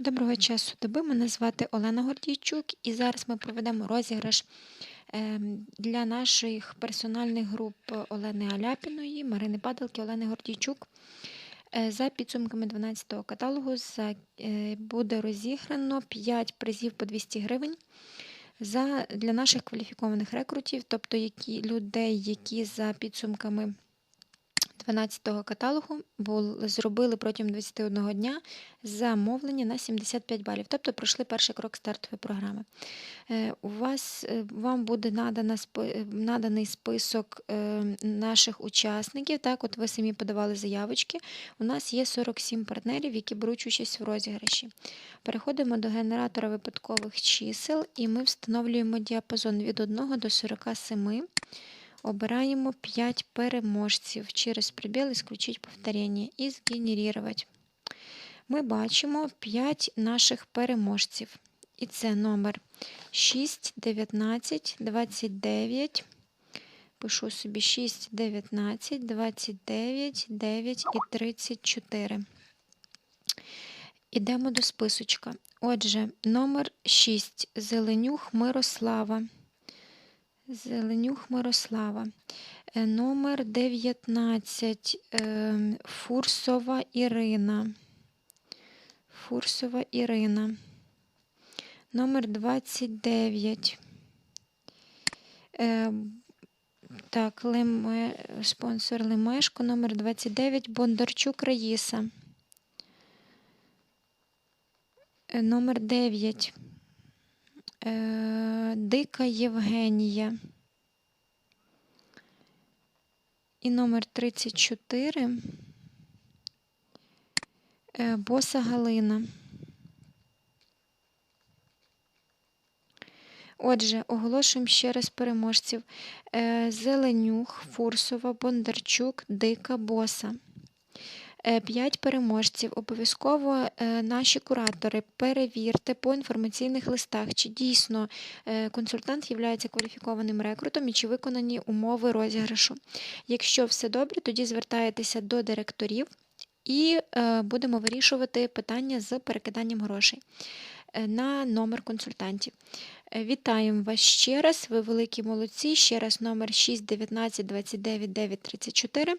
Доброго часу доби. Мене звати Олена Гордійчук, і зараз ми проведемо розіграш ем, для наших персональних груп Олени Аляпіної, Марини Падалки, Олени Гордійчук. Е, За підсумками 12-го каталогу е, буде розіграно 5 призів по 200 гривень для наших кваліфікованих рекрутів, тобто людей, які за підсумками 12-го каталогу зробили протягом 21 дня замовлення на 75 балів, тобто пройшли перший крок стартової програми. Е, У вас е, вам буде надана е, наданий список наших учасників. Так, от ви самі подавали заявочки. У нас є 47 партнерів, які беруть участь в розіграші. Переходимо до генератора випадкових чисел, і ми встановлюємо діапазон від 1 до 47. Обираємо 5 переможців. Через пробіл исключить повторення і згенерувати. Ми бачимо 5 наших переможців. І це номер 6, 19, 29. Пишу собі 6, 19, 29, 9 і 34. Ідемо до списочка. Отже, номер 6. Зеленюх Мирослава. Зеленюх Мирослава. Е, Номер 19. ем, Фурсова Ірина. Фурсова Ірина. Номер 29. Е, так, Леме, спонсор Лемешко. Номер 29. Бондарчук Раїса. Е, Номер 9. Дика Євгенія. І номер 34. Е, Боса Галина. Отже, оголошуємо ще раз переможців. Е, Зеленюх, Фурсова, Бондарчук, Дика, Боса. Е, П'ять переможців. Обов'язково е, наші куратори перевірте по інформаційних листах, чи дійсно е, консультант є кваліфікованим рекрутом і чи виконані умови розіграшу. Якщо все добре, тоді звертаєтеся до директорів і будемо вирішувати питання з перекиданням грошей на номер консультантів. Вітаємо вас ще раз. Ви великі молодці. Ще раз номер 6 19 29 9 34.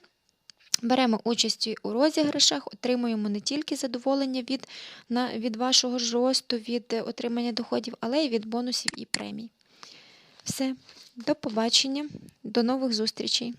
Беремо участь у розіграшах, отримуємо не тільки задоволення від, на, від вашого росту, від е, отримання доходів, але й від бонусів і премій. Все, до побачення, до нових зустрічей.